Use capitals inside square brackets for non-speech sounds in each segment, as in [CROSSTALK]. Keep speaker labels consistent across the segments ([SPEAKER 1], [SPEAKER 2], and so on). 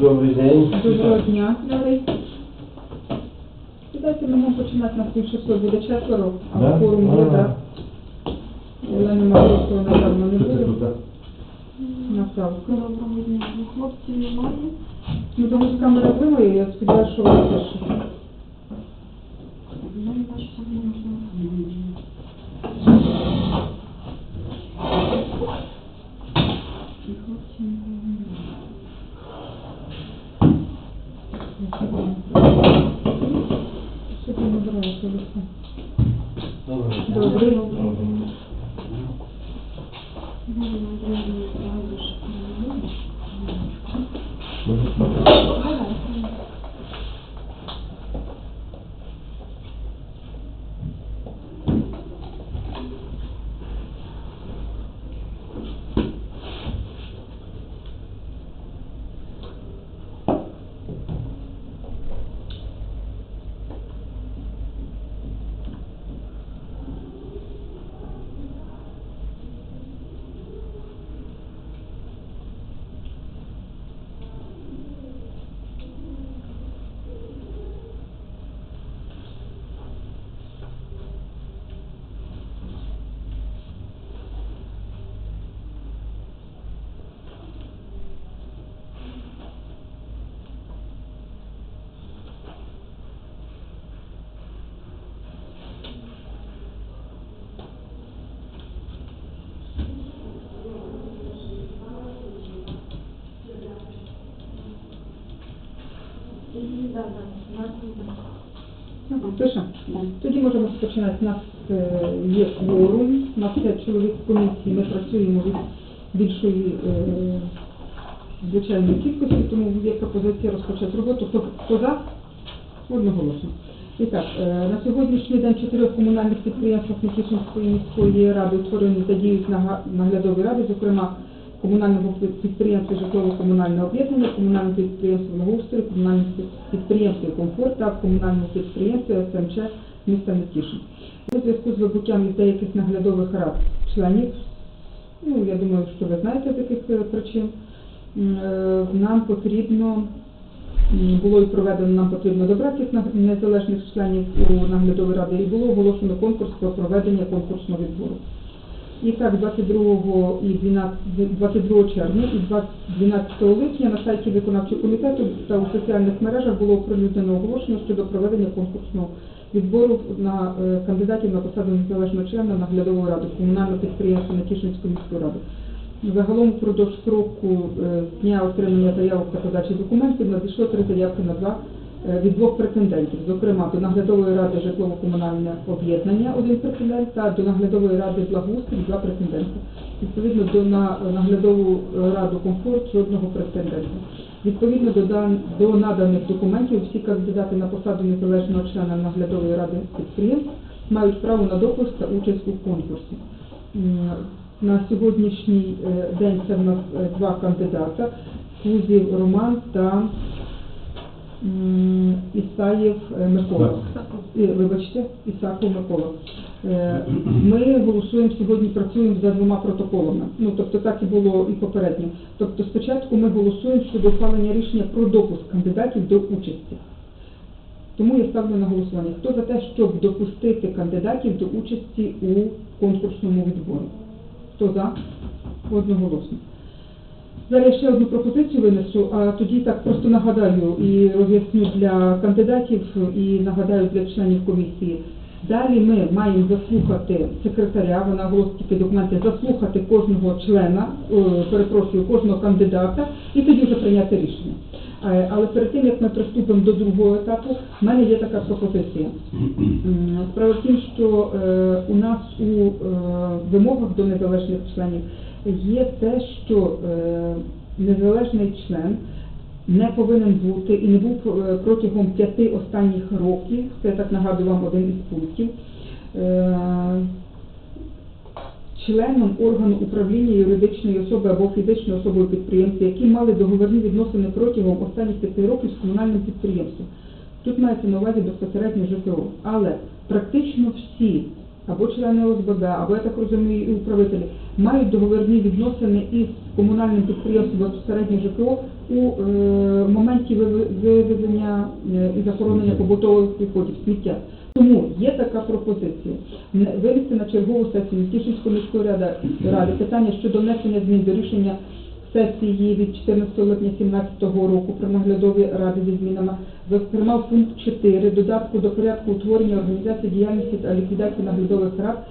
[SPEAKER 1] Добрий день.
[SPEAKER 2] Доброго дня, Добрий. Давайте ми можемо починати на тим, що буде четверо, а
[SPEAKER 1] Да?
[SPEAKER 2] форум є,
[SPEAKER 1] А.
[SPEAKER 2] так. Олені Марійського, напевно, не
[SPEAKER 1] Що це
[SPEAKER 2] буде.
[SPEAKER 1] тут? а?
[SPEAKER 2] Направку.
[SPEAKER 3] Доброго дня. Хлопців немає.
[SPEAKER 2] Ну, тому що камера вимає, я сподіваюся, що вони теж.
[SPEAKER 3] Я не бачу, що не можна. Хлопців немає.
[SPEAKER 2] Що ти не брала, Олексій?
[SPEAKER 1] Добрий.
[SPEAKER 2] Добрий.
[SPEAKER 3] Галина Андріївна, правда, що не буде.
[SPEAKER 1] Добрий.
[SPEAKER 3] Давай. Да, да, да.
[SPEAKER 2] Пише?
[SPEAKER 3] Да.
[SPEAKER 2] Тоді можемо розпочинати. У нас е, є кворум, у нас 5 чоловік в комісії, ми працюємо від більшої е, звичайної кількості, тому є пропозиція розпочати роботу. Хто, хто за? Одноголосно. І так, е, на сьогоднішній день чотирьох комунальних підприємствах Нікішинської міської ради утворені та діють наглядові ради, зокрема комунального підприємства житлово-комунальне об'єднання, комунальне підприємство благоустрою, комунальне підприємство комфорт та комунальне підприємство СМЧ міста Нетішин. У зв'язку з вибуттям деяких наглядових рад членів, ну я думаю, що ви знаєте з яких е, причин, е, нам потрібно було і проведено, нам потрібно добрати незалежних членів у наглядові ради, і було оголошено конкурс про проведення конкурсного відбору. І так, 22 і 12, 22 червня і 12 липня на сайті виконавчого комітету та у соціальних мережах було оприлюднено оголошення щодо проведення конкурсного відбору на е, кандидатів на посаду незалежного члена наглядової ради комунального підприємства Натішинської міської ради. Загалом впродовж строку е, дня отримання заявок та подачі документів надійшло три заявки на два від двох претендентів, зокрема до наглядової ради житлово-комунальне об'єднання один претендент та до наглядової ради благоустрій два претенденти. Відповідно до на наглядову е, раду комфорт жодного претендента. Відповідно до, дан- до наданих документів всі кандидати на посаду незалежного члена наглядової ради підприємств мають право на допуск та участь у конкурсі. На сьогоднішній е, день це в нас е, два кандидата Кузів Роман та Ісаєв е, Микола. Е, Вибачте, Ісаков Микола. Е, Ми голосуємо сьогодні, працюємо за двома протоколами. Ну тобто так і було і попередньо. Тобто спочатку ми голосуємо щодо ухвалення рішення про допуск кандидатів до участі. Тому я ставлю на голосування. Хто за те, щоб допустити кандидатів до участі у конкурсному відборі? Хто за? Одноголосно. Зараз ще одну пропозицію винесу, а тоді так просто нагадаю і роз'ясню для кандидатів і нагадаю для членів комісії. Далі ми маємо заслухати секретаря, вона оголосить тільки документи, заслухати кожного члена, е, перепрошую, кожного кандидата і тоді вже прийняти рішення. Е, Але перед тим, як ми приступимо до другого етапу, в мене є така пропозиція. Справа в тім, що е, у нас у вимогах до незалежних членів є те, що е, незалежний член не повинен бути і не був е, протягом п'яти останніх років, це я так нагадую вам один із пунктів, е, членом органу управління юридичної особи або фізичної особи підприємства, які мали договірні відносини протягом останніх п'яти років з комунальним підприємством. Тут мається на увазі безпосередньо ЖКО. Але практично всі, або члени ОСББ, або я так розумію, і управителі, мають договірні відносини із комунальним підприємством безпосередньо ЖКО у е, моменті вивезення е, і захоронення побутових відходів сміття. Тому є така пропозиція вивести на чергову сесію Тішинської міської ради, питання щодо внесення змін до рішення сесії від 14 липня 2017 року про наглядові ради зі змінами, зокрема пункт 4 додатку до порядку утворення організації діяльності та ліквідації наглядових рад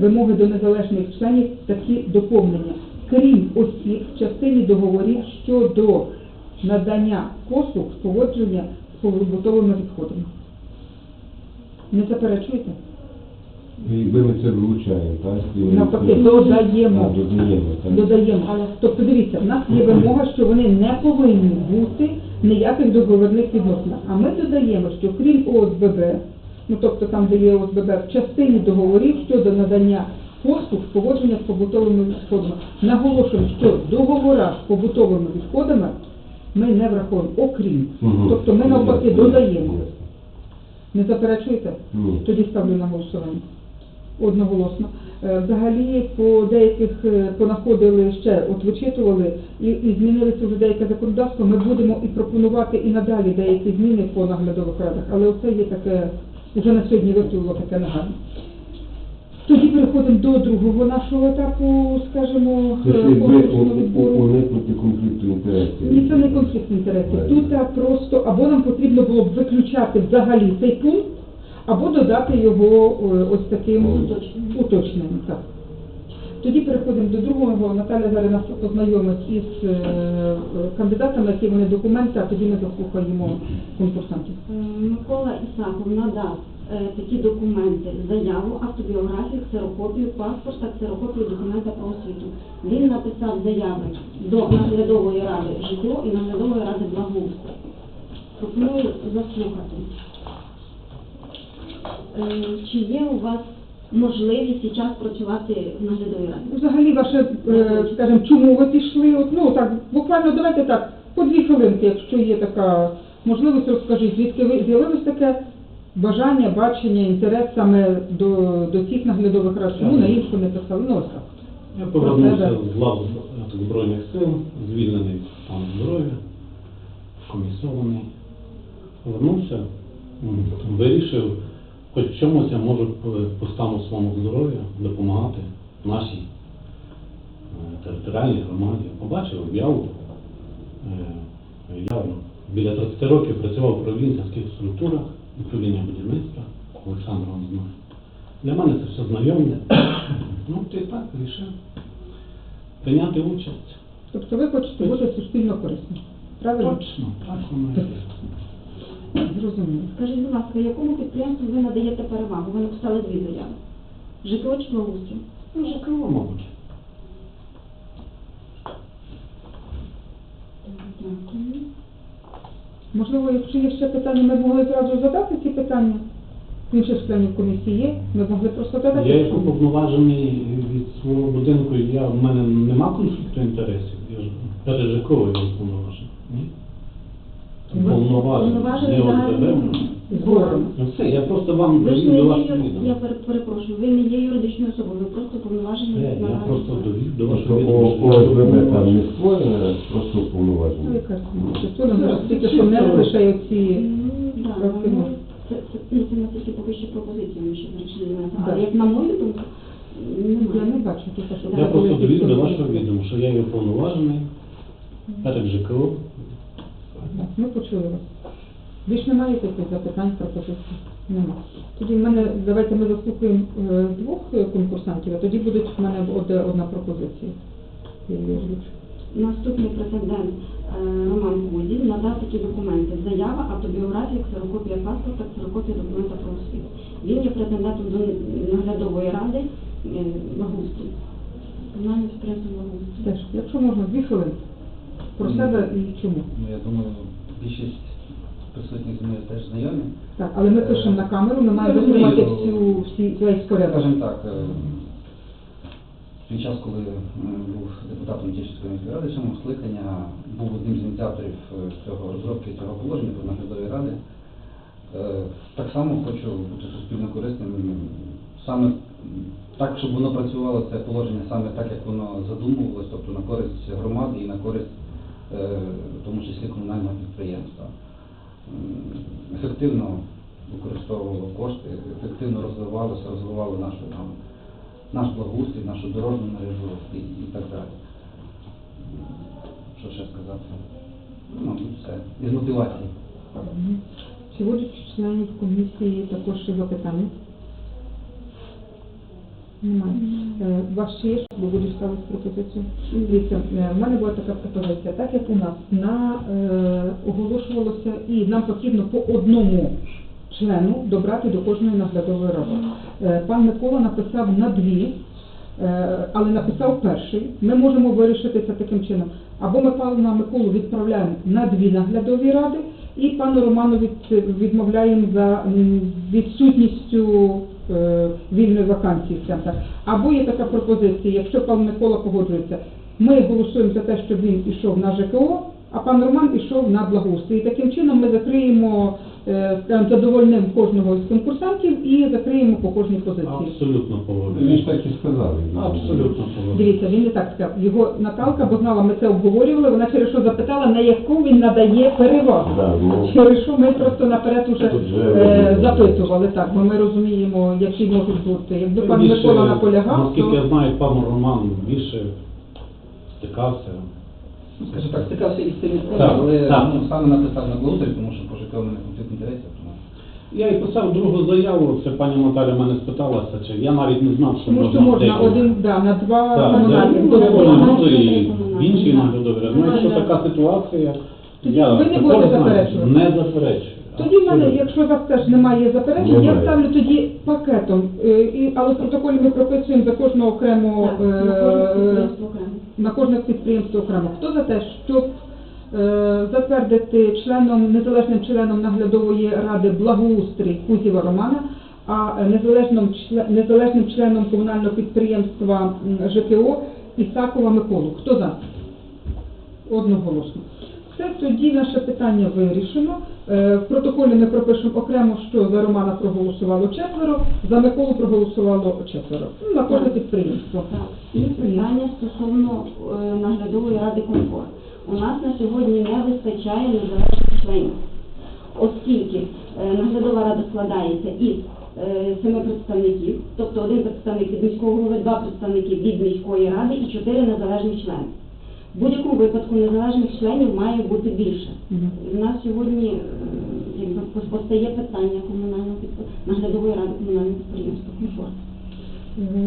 [SPEAKER 2] вимоги до незалежних членів такі доповнення. Крім осіб в частині договорів щодо надання послуг з поводження з побутовими відходами. Не заперечуєте?
[SPEAKER 1] Якби ми це вилучаємо, так? І ми
[SPEAKER 2] Навпаки,
[SPEAKER 1] це-
[SPEAKER 2] додаємо.
[SPEAKER 1] А, додаємо, так.
[SPEAKER 2] Додаємо. Тобто дивіться, в нас є вимога, що вони не повинні бути ніяких договірних відносинах. А ми додаємо, що крім ОСББ, ну тобто там, де є ОСББ, в частині договорів щодо надання послуг з поводження з побутовими відходами. Наголошуємо, що договора з побутовими відходами ми не враховуємо, окрім.
[SPEAKER 1] Мгм.
[SPEAKER 2] Тобто ми навпаки додаємо. Не заперечуєте?
[SPEAKER 1] Ні.
[SPEAKER 2] Тоді ставлю на голосування. Одноголосно. Е, Взагалі по деяких е, понаходили ще, от вичитували і, і змінилися вже деяке законодавство. Ми будемо і пропонувати і надалі деякі зміни по наглядових радах, але оце є таке, вже на сьогодні випливло таке нагадне. Тоді переходимо до другого нашого етапу, скажімо, е, конкурсного відбору.
[SPEAKER 1] уникнути конфлікту інтересів.
[SPEAKER 2] Ні, це не конфлікт інтересів. Тут а, просто або нам потрібно було б виключати взагалі цей пункт, або додати його е, ось таким
[SPEAKER 3] Уточненням.
[SPEAKER 2] уточненням. Так. Тоді переходимо до другого. Наталя зараз нас познайомить із е, кандидатами, які вони документи, а тоді ми заслухаємо конкурсантів.
[SPEAKER 3] Е, Микола Ісаков надав е, такі документи, заяву, автобіографію, ксерокопію паспорта, ксерокопію документа про освіту. Він написав заяви до наглядової ради житло і наглядової ради благоустрою. Пропоную заслухати. Чи є у вас можливість і час працювати в наглядовій раді?
[SPEAKER 2] Взагалі ваше, е, скажімо, чому ви пішли? От, ну так, буквально давайте так, по дві хвилинки, якщо є така можливість, розкажіть, звідки ви з'явилось таке бажання, бачення, інтерес саме до, до цих наглядових рад, чому на іншу не писали? Ну ось так.
[SPEAKER 4] Я повернувся з лав Збройних сил, звільнений там здоров'я, комісований. Повернувся, м, вирішив, хоч чомусь я можу по- стану своєму здоров'я допомагати нашій е, територіальній громаді. Побачив об'яву. Е, Я біля 30 років працював в управлінських структурах, управління будівництва, Олександр вам. Для мене це все знайоме. [COUGHS] Ну, ти так вирішив прийняти участь.
[SPEAKER 2] Тобто ви хочете бути суспільно корисним. Правильно?
[SPEAKER 4] Точно, так воно і є.
[SPEAKER 2] Зрозуміло.
[SPEAKER 3] Скажіть, будь ласка, якому підприємству ви надаєте перевагу? Ви написали дві заяви. ЖКО чи благоустрій?
[SPEAKER 4] Ну, ЖКО, мабуть.
[SPEAKER 3] Дякую.
[SPEAKER 2] Можливо, якщо є ще питання, ми могли зразу задати ці питання. Інших членів комісії є, ми могли просто задати.
[SPEAKER 4] Я як уповноважений від свого будинку, я, в мене нема конфлікту інтересів. Я ж перед ЖКО уповноважений. Уповноважений
[SPEAKER 3] загальним
[SPEAKER 2] Збором.
[SPEAKER 4] Ну все, я просто вам
[SPEAKER 3] Ви ж
[SPEAKER 4] довів до
[SPEAKER 3] є,
[SPEAKER 4] вашого
[SPEAKER 3] юр-
[SPEAKER 4] відома.
[SPEAKER 3] я пере- перепрошую, ви не є юридичною особою, ви просто уповноважені
[SPEAKER 4] Все, Я просто довів до вашого відома.
[SPEAKER 1] ОСББ там не створене, просто
[SPEAKER 2] Ну,
[SPEAKER 1] уповноважено.
[SPEAKER 2] яка структура, зараз тільки що не лише оці
[SPEAKER 3] Ну, да, ну, це, це, ну, це на тільки поки що пропозиція, ми вирішили займатися.
[SPEAKER 2] Да.
[SPEAKER 3] Але як на мою думку,
[SPEAKER 2] я не
[SPEAKER 3] немає.
[SPEAKER 2] бачу, тільки що
[SPEAKER 4] Я просто довів до вашого відома, що я є уповноважений перед ЖКО.
[SPEAKER 2] Так, Ми почули вас. Більш немає якихось запитань, пропозицій? Нема. Тоді в мене, давайте ми заслухаємо е, двох е, конкурсантів, а тоді буде в мене одна, одна пропозиція.
[SPEAKER 3] Наступний претендент е, Роман Кузін надав такі документи. Заява, автобіографія, ксерокопія паспорта, ксерокопія документа про освіту. Він є претендентом до наглядової ради е, благоустрій. Комунальне підприємство благоустрій.
[SPEAKER 2] Теж, якщо можна, дві хвилини. Про себе і чому.
[SPEAKER 5] Ну, я думаю, більшість присутніх зі мною теж знайомі.
[SPEAKER 2] Так, але ми пишемо на камеру, ми маємо витримати всю всі весь порядок.
[SPEAKER 5] Скажімо так, е, час, коли е, був депутатом Тішівської міської ради, цьому скликання був одним з ініціаторів е, цього розробки цього положення про наглядові ради. Е, Так само хочу бути суспільно корисним, саме так, щоб воно працювало, це положення саме так, як воно задумувалось, тобто на користь громади і на користь в тому числі комунального підприємства. Ефективно використовувало кошти, ефективно розвивалося, розвивало нашу там, наш благоустрій, нашу дорожню мережу і, і так далі. Що ще сказати? Ну, все. Із мотивації.
[SPEAKER 2] Чи будуть членів комісії також запитання? Немає. Е, є, бо будеш ставити пропозицію? Дивіться, е, в мене була така пропозиція, так як у нас на е, оголошувалося і нам потрібно по одному члену добрати до кожної наглядової ради. Е, Пан Микола написав на дві, е, але написав перший. Ми можемо вирішити це таким чином. Або ми пана Миколу відправляємо на дві наглядові ради, і пану Роману від, відмовляємо за відсутністю вільної вакансії в центрах. Або є така пропозиція, якщо пан Микола погоджується, ми голосуємо за те, щоб він пішов на ЖКО, а пан Роман ішов на благоустрій. Таким чином ми закриємо, е, скажімо, задовольнимо кожного з конкурсантів і закриємо по кожній позиції.
[SPEAKER 4] Абсолютно
[SPEAKER 1] Він ж так і сказав.
[SPEAKER 4] Абсолютно погоджуюсь.
[SPEAKER 2] Дивіться, він не так сказав. Його Наталка, бо знала, ми це обговорювали, вона через що запитала, на яку він надає перевагу.
[SPEAKER 1] Да, ну.
[SPEAKER 2] Через що ми просто наперед уже е, запитували, так, бо ми розуміємо, які можуть бути. Якби пан Микола наполягав,
[SPEAKER 4] Наскільки
[SPEAKER 2] то
[SPEAKER 4] я знаю, пан Роман більше стикався.
[SPEAKER 5] Скажу так, стикався із цим,
[SPEAKER 4] Так,
[SPEAKER 5] але
[SPEAKER 4] так.
[SPEAKER 5] ну, саме написав на благоустрій, тому що пожитив мене конфлікт інтересів. Тому...
[SPEAKER 4] Я і писав другу заяву, це пані Наталя мене спиталася, чи я навіть не знав, що
[SPEAKER 2] тому
[SPEAKER 4] можна
[SPEAKER 2] що можна
[SPEAKER 4] декілька.
[SPEAKER 2] один да, на два
[SPEAKER 4] Так,
[SPEAKER 2] комунальні.
[SPEAKER 4] ну, і в іншій
[SPEAKER 3] так.
[SPEAKER 4] наглядові. Ну, якщо така ситуація,
[SPEAKER 2] Тоді
[SPEAKER 4] я
[SPEAKER 2] ви не
[SPEAKER 4] також знаю,
[SPEAKER 2] заперечувати?
[SPEAKER 4] Не заперечую.
[SPEAKER 2] Тоді в мене, якщо у вас теж немає заперечень, я
[SPEAKER 1] Немає.
[SPEAKER 2] ставлю тоді пакетом. Е, і- Але в протоколі ми прописуємо за кожного окремо
[SPEAKER 3] Так, на кожне
[SPEAKER 2] е,
[SPEAKER 3] підприємство окремо.
[SPEAKER 2] на кожне підприємство окремо. Хто за те, щоб е, затвердити членом незалежним членом наглядової ради благоустрій Кузєва Романа, а незалежним чле- незалежним членом комунального підприємства м, ЖКО Ісакова Миколу? Хто за? Одноголосно. Все, тоді наше питання вирішено. Е, В протоколі ми пропишемо окремо, що за Романа проголосувало четверо, за Миколу проголосувало четверо. Ну, на кожне підприємство.
[SPEAKER 3] І питання стосовно е, наглядової ради комфорт. У нас на сьогодні не вистачає незалежних членів, оскільки е, наглядова рада складається із семи представників, тобто один представник від міського голови, два представники від міської ради і чотири незалежні члени. В будь-якому випадку незалежних членів має бути більше. І в нас сьогодні е, якби постає питання комунального наглядової ради комунального підприємства комфорт.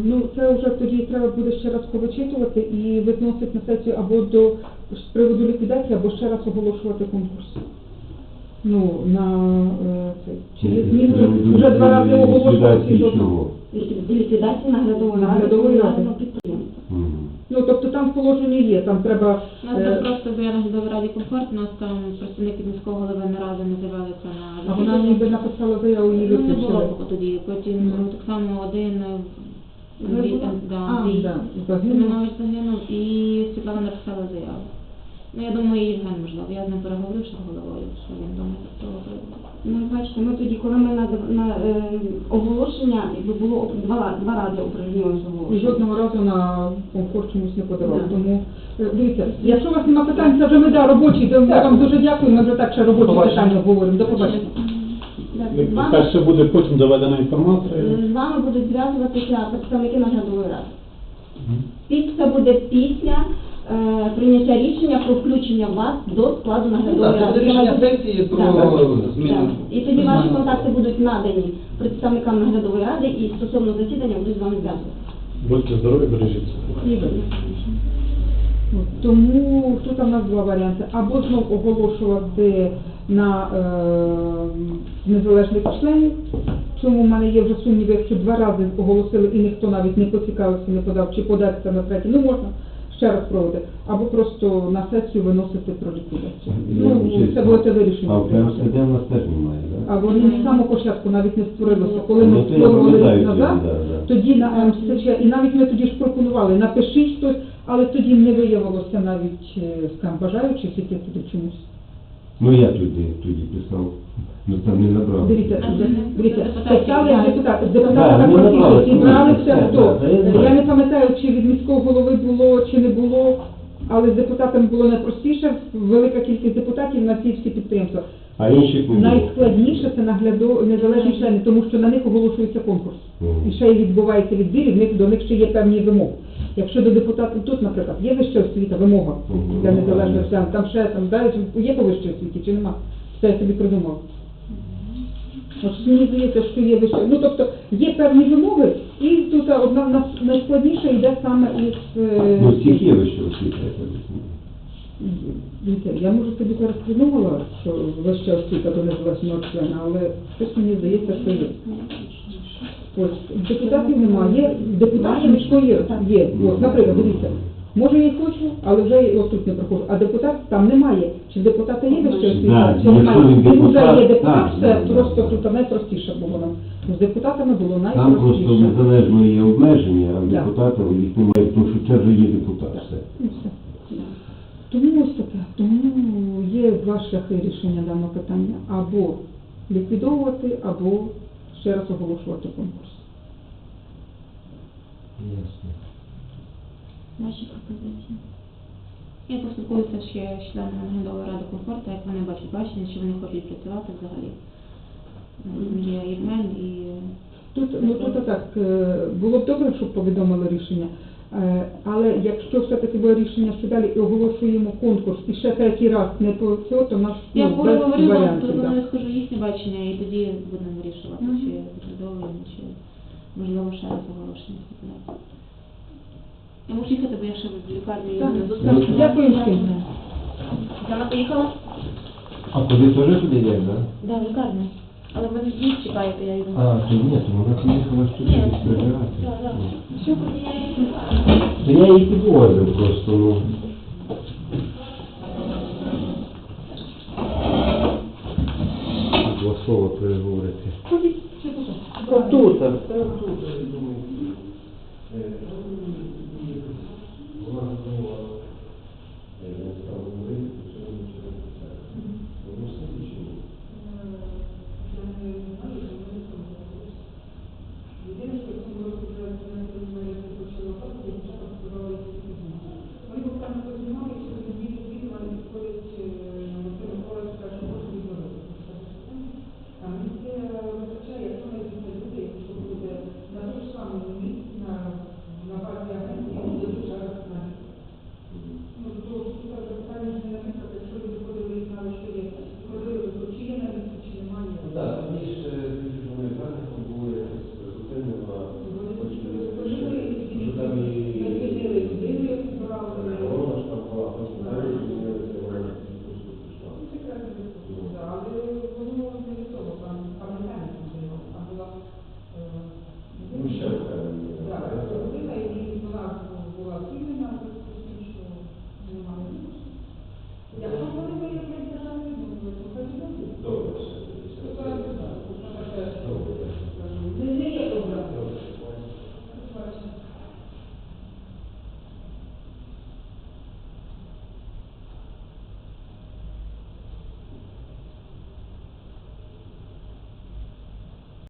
[SPEAKER 2] Ну, це вже тоді треба буде ще раз повичитувати і виносити на сесію або до з приводу ліквідації, або ще раз оголошувати конкурс. Ну, на е, це. Чи зміни? Вже два рази оголошувати. і жодного.
[SPEAKER 1] чого?
[SPEAKER 3] Ліквід- наглядової ради
[SPEAKER 2] Наглядової ради.
[SPEAKER 3] комунального підприємства.
[SPEAKER 1] Мгм.
[SPEAKER 2] Ну, тобто там в положенні є, там треба...
[SPEAKER 6] У нас
[SPEAKER 2] е,
[SPEAKER 6] там просто бо я наглядовій раді комфорт, нас там представники міського голови не разу не з'явилися на
[SPEAKER 2] А вона ніби написала заяву, її
[SPEAKER 6] Ну, не було
[SPEAKER 2] виключили.
[SPEAKER 6] поки тоді. Потім ну, так само один е, Андрій,
[SPEAKER 3] Загинув?
[SPEAKER 6] Ан- да,
[SPEAKER 3] А,
[SPEAKER 6] Андрій
[SPEAKER 2] Да, загинув.
[SPEAKER 6] Семенович загинув і Світлана написала заяву. Ну, я думаю, Євген, можливо. Я з ним переговорив з головою, що він думає цього приводу.
[SPEAKER 3] Ну, бачите, ми тоді, коли ми на, на е, оголошення, якби було два, два рази оприлюднювалося
[SPEAKER 2] І
[SPEAKER 3] оголошення.
[SPEAKER 2] жодного разу на комфорт чомусь не подавав.
[SPEAKER 3] Да.
[SPEAKER 2] Тому е, дивіться, якщо у вас немає питань, це вже ми да, робочі. Ми вам дуже дякуємо. Ми вже так ще робочі
[SPEAKER 5] Побачимо.
[SPEAKER 2] питання обговоримо. До побачення.
[SPEAKER 3] Так, З вами,
[SPEAKER 4] Перше буде потім доведена інформація.
[SPEAKER 3] з вами будуть зв'язуватися представники наглядової ради. Це буде після е, прийняття рішення про включення вас до складу наглядової
[SPEAKER 5] Так, це
[SPEAKER 3] ради.
[SPEAKER 5] рішення сесії про зміну.
[SPEAKER 3] так. І тоді ваші контакти будуть надані представникам наглядової ради і стосовно засідання будуть з вами зв'язуватися.
[SPEAKER 4] Будьте здорові, бережіться.
[SPEAKER 2] І ви. От, Тому тут у нас два варіанти. Або знов оголошувати на е, незалежних членів. Чому в мене є вже сумніви, якщо два рази оголосили і ніхто навіть не поцікавився, не подав, чи податься на третій, ну можна ще раз проводити. Або просто на сесію виносити про ліквідацію. Ну, це було те вирішення.
[SPEAKER 1] А в КМСД в нас теж немає,
[SPEAKER 2] А вони з самого початку навіть не створилися. Коли
[SPEAKER 1] Ну,
[SPEAKER 2] ми створювали назад, тоді на МСЧ, і навіть ми тоді ж пропонували, напишіть хтось, але тоді не виявилося навіть е, скажімо, бажаючих іти туди чомусь.
[SPEAKER 1] Ну я тоді, тоді писав, ну там не набрав.
[SPEAKER 2] Дивіться, дивіться,
[SPEAKER 6] знають.
[SPEAKER 2] депутати,
[SPEAKER 1] Так,
[SPEAKER 2] депутати на
[SPEAKER 1] ми набрали,
[SPEAKER 2] комісії, зібралися
[SPEAKER 1] так,
[SPEAKER 2] хто.
[SPEAKER 1] так, я знаю.
[SPEAKER 2] Я не пам'ятаю, чи від міського голови було, чи не було. але з депутатами було найпростіше, велика кількість депутатів на ці всі підприємства.
[SPEAKER 1] А інших не було.
[SPEAKER 2] Найскладніше це наглядо незалежні члени, тому що на них оголошується конкурс.
[SPEAKER 1] Мгм.
[SPEAKER 2] І ще й відбувається відбір, і в них до них ще є певні вимоги. Якщо до депутатів тут, наприклад, є вища освіта, вимога
[SPEAKER 1] Мгм.
[SPEAKER 2] для незалежних член, там ще там да, є по вищій освіті чи нема? Це я собі придумав. От мені здається, що є вища. Ну тобто є певні вимоги, і тут одна найскладніша йде саме із е,
[SPEAKER 1] Ну, всіх є вища освіта, я.
[SPEAKER 2] Дивіться, я може собі зараз придумала, що вища освіта до незалежного члена, але щось мені здається, що є. Ось депутатів немає, є депутатів міської є. От, наприклад, дивіться, може я й хочу, але вже й от тут не проходжу. А депутат там немає. Чи депутата є вища освіта,
[SPEAKER 1] Да,
[SPEAKER 2] чи немає?
[SPEAKER 1] він
[SPEAKER 2] Він вже
[SPEAKER 1] депутат,
[SPEAKER 2] є депутат,
[SPEAKER 1] так,
[SPEAKER 2] все
[SPEAKER 1] да,
[SPEAKER 2] просто тут найпростіше було нам. З депутатами було
[SPEAKER 1] Там
[SPEAKER 2] найпростіше.
[SPEAKER 1] просто незалежно є обмеження, а депутата їх немає, тому що це вже є депутат. Все.
[SPEAKER 2] Ну, все. Тому ось таке. Тому є два шляхи рішення даного питання. Або ліквідовувати, або ще раз оголошувати конкурс.
[SPEAKER 1] Ясно.
[SPEAKER 6] Ваші пропозиції. Я поспілкуюся ще з членами наглядової ради комфорту, як вони бачать бачення, чи вони хочуть працювати взагалі. Є Євген і
[SPEAKER 2] Тут, ну тут так, е, було б добре, щоб повідомили рішення. Е, Але якщо все-таки буде рішення, що далі і оголошуємо конкурс, і ще третій раз не по цього, то в нас
[SPEAKER 6] я
[SPEAKER 2] ну,
[SPEAKER 6] вам,
[SPEAKER 2] варіантів. да.
[SPEAKER 6] то скажу їхнє бачення, і тоді будемо вирішувати,
[SPEAKER 2] Мгм.
[SPEAKER 6] чи відбудовуємо, чи можливо ще раз оголошення. Я можу їхати, бо я ще в лікарні не зустрічу.
[SPEAKER 2] Дякую всім.
[SPEAKER 6] Вона поїхала?
[SPEAKER 1] А куди теж туди йде, так?
[SPEAKER 6] Да, в лікарню. Але в мене дід чекає, то я йду.
[SPEAKER 1] А, то ні, то вона приїхала сюди
[SPEAKER 6] Ні,
[SPEAKER 1] десь прибирати.
[SPEAKER 6] да, да. Що я
[SPEAKER 1] То я її підвозив просто, ну. Два слова переговорити.
[SPEAKER 2] Тут?
[SPEAKER 1] Тут,
[SPEAKER 5] Е,